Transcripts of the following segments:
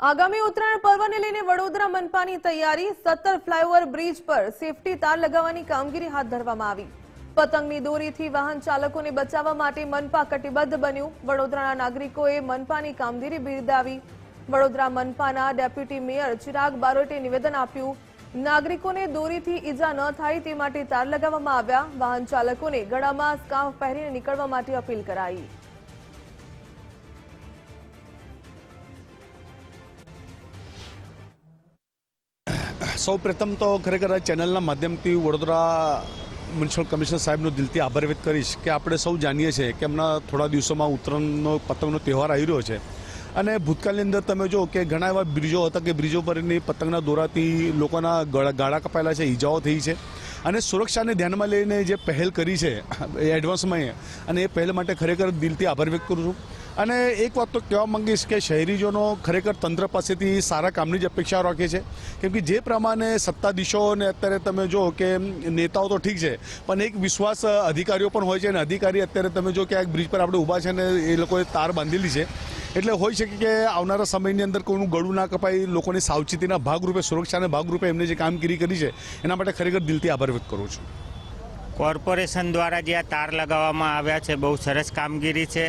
આગામી ઉત્તરાયણ પર્વને લઈને વડોદરા મનપાની તૈયારી, સત્તર ફ્લાયઓવર બ્રિજ પર સેફટી તાર લગાવવાની કામગીરી હાથ ધરવામાં આવી. પતંગની દોરીથી વાહન ચાલકોને બચાવવા માટે મનપા કટિબદ્ધ બન્યું. વડોદરાના નાગરિકોએ મનપાની કામગીરી બિરદાવી. વડોદરા મનપાના ડેપ્યુટી મેયર ચિરાગ બારોટે નિવેદન આપ્યું. નાગરિકોને દોરીથી ઈજા ન થાય તે માટે તાર લગાવવામાં આવ્યા. વાહન ચાલકોને ગળામાં સ્કાર્ફ પહેરીને નીકળવા માટે અપીલ કરાઈ. સૌ પ્રથમ તો ખરેખર આ ચેનલના માધ્યમથી વડોદરા મ્યુનિસિપલ કમિશનર સાહેબનો દિલથી આભાર વ્યક્ત કરીશ કે આપણે સૌ જાણીએ છીએ કે હમણાં થોડા દિવસોમાં ઉત્તરાયણનો પતંગનો તહેવાર આવી રહ્યો છે. અને ભૂતકાળની અંદર તમે જો કે ઘણા એવા બ્રિજો હતા કે બ્રિજો પરની પતંગના દોરાથી લોકોના ગાળા કપાયેલા છે, ઈજાઓ થઈ છે. અને સુરક્ષાને ધ્યાનમાં લઈને જે પહેલ કરી છે, એ એડવાન્સમાં અને એ પહેલ માટે ખરેખર દિલથી આભાર વ્યક્ત કરું છું. અને એક વાત તો કહેવા માંગીશ કે શહેરીજનો ખરેખર તંત્ર પાસેથી સારા કામની જ અપેક્ષા રાખે છે. કેમ કે જે પ્રમાણે સત્તાધીશોને અત્યારે તમે જો કે નેતાઓ તો ઠીક છે, પણ એક વિશ્વાસ અધિકારીઓ પણ હોય છે અને અધિકારી અત્યારે તમે જો કે આ બ્રિજ પર આપણે ઊભા છે ને એ લોકોએ તાર બાંધેલી છે. એટલે હોઈ શકે કે આવનારા સમયની અંદર કોઈનું ગળું ના કપાય લોકોની સાવચેતીના ભાગરૂપે સુરક્ષાના ભાગરૂપે એમને જે કામગીરી કરી છે એના માટે ખરેખર દિલથી આભાર વ્યક્ત કરું છું. કોર્પોરેશન દ્વારા જે આ તાર લગાવવામાં આવ્યા છે બહુ સરસ કામગીરી છે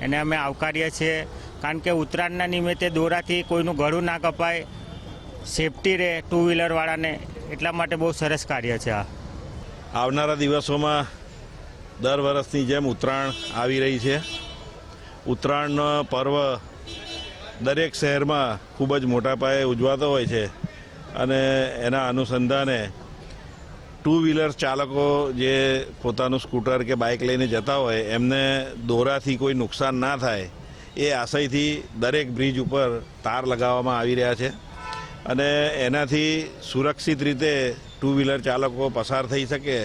એને અમે આવકારીએ છીએ. કારણ કે ઉત્તરાયણના નિમિત્તે દોરાથી કોઈનું ગળું ના કપાય સેફટી રહે ટુ વ્હીલરવાળાને એટલા માટે બહુ સરસ કાર્ય છે આ. આવનારા દિવસોમાં દર વર્ષની જેમ ઉત્તરાયણ આવી રહી છે. ઉત્તરાયણનો પર્વ દરેક શહેરમાં ખૂબ જ મોટા પાયે ઉજવાતો હોય છે અને એના અનુસંધાને ટુ વ્હીલર ચાલકો જે પોતાનું સ્કૂટર કે બાઇક લઈને જતા હોય, એમને દોરાથી કોઈ નુકસાન ના થાય એ આશયથી દરેક બ્રિજ ઉપર તાર લગાવવામાં આવી રહ્યા છે. અને એનાથી સુરક્ષિત રીતે ટુ વ્હીલર ચાલકો પસાર થઈ શકે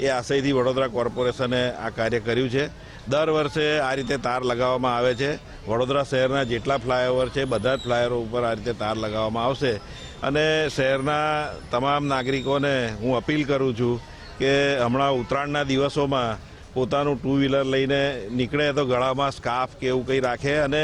એ આશયથી વડોદરા કોર્પોરેશને આ કાર્ય કર્યું છે. દર વર્ષે આ રીતે તાર લગાવવામાં આવે છે. વડોદરા શહેરના જેટલા ફ્લાયઓવર છે, બધા જ ફ્લાયઓવર ઉપર આ રીતે તાર લગાવવામાં આવશે. અને શહેરના તમામ નાગરિકોને હું અપીલ કરું છું કે હમણાં ઉત્તરાયણના દિવસોમાં પોતાનું ટુ વ્હીલર લઈને નીકળે તો ગળામાં સ્કાફ કે એવું કંઈ રાખે અને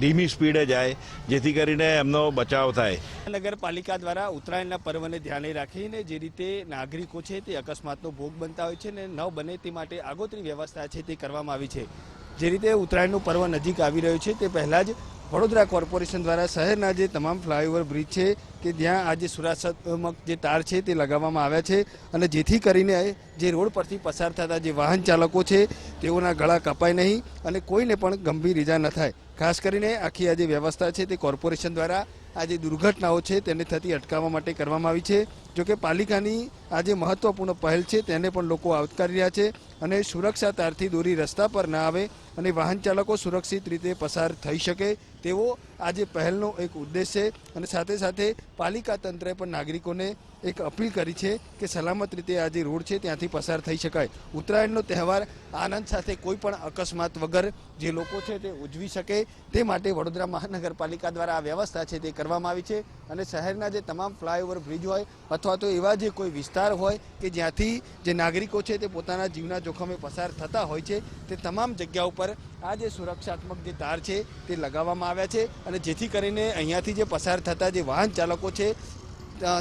ધીમી સ્પીડે જાય, જેથી કરીને એમનો બચાવ થાય. નગરપાલિકા દ્વારા ઉત્તરાયણના પર્વને ધ્યાને રાખીને જે રીતે નાગરિકો છે તે અકસ્માતનો ભોગ બનતા હોય છે ને ન બને તે માટે આગોતરી વ્યવસ્થા છે તે કરવામાં આવી છે. જે રીતે ઉત્તરાયણનું પર્વ નજીક આવી રહ્યું છે તે પહેલાં જ વડોદરા કોર્પોરેશન દ્વારા શહેરના જે તમામ ફ્લાયઓવર બ્રિજ છે, કે જ્યાં આજે સુરક્ષાત્મક જે તાર છે તે લગાવવામાં આવ્યા છે અને જેથી કરીને જે રોડ પરથી પસાર થતા જે વાહન ચાલકો છે, તેઓના ગળા કપાય નહીં અને કોઈને પણ ગંભીર ઈજા ન થાય. ખાસ કરીને આખી આ જે વ્યવસ્થા છે તે કોર્પોરેશન દ્વારા આ જે દુર્ઘટનાઓ છે તેને થતી અટકાવવા માટે કરવામાં આવી છે. જોકે પાલિકાની આ જે મહત્વપૂર્ણ પહેલ છે તેને પણ લોકો આવકારી રહ્યા છે અને સુરક્ષા તારથી દોરી રસ્તા પર ના આવે અને વાહન ચાલકો સુરક્ષિત રીતે પસાર થઈ શકે તેવો આ જે પહેલનો એક ઉદ્દેશ છે અને સાથે સાથે પાલિકા તંત્રએ પણ નાગરિકોને એક અપીલ કરી છે કે સલામત રીતે આ જે રોડ છે ત્યાંથી પસાર થઈ શકાય. ઉત્તરાયણનો તહેવાર આનંદ સાથે કોઈ પણ અકસ્માત વગર જે લોકો છે તે ઉજવી શકે તે માટે વડોદરા મહાનગરપાલિકા દ્વારા આ વ્યવસ્થા છે તે કરવામાં આવી છે અને શહેરના જે તમામ ફ્લાયઓવર બ્રિજ હોય અથવા તો એવા જે કોઈ વિસ્તાર હોય કે જ્યાંથી જે નાગરિકો છે તે પોતાના જીવના જોખમે પસાર થતા હોય છે, તે તમામ જગ્યા ઉપર આ જે સુરક્ષાત્મક જે તાર છે તે લગાવવામાં આવ્યા છે અને જેથી કરીને અહીંયાથી જે પસાર થતા જે વાહન ચાલકો છે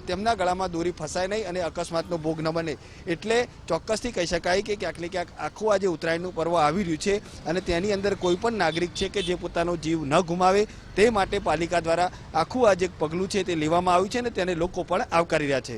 તેમના ગળામાં દોરી ફસાય નહીં અને અકસ્માતનો ભોગ ન બને. એટલે ચોક્કસથી કહી શકાય કે ક્યાંક ને ક્યાંક આખું આજે ઉત્તરાયણનું પર્વ આવી રહ્યું છે અને તેની અંદર કોઈ પણ નાગરિક છે કે જે પોતાનો જીવ ન ગુમાવે તે માટે પાલિકા દ્વારા આખું આ જે પગલું છે તે લેવામાં આવ્યું છે અને તેને લોકો પણ આવકારી રહ્યા છે.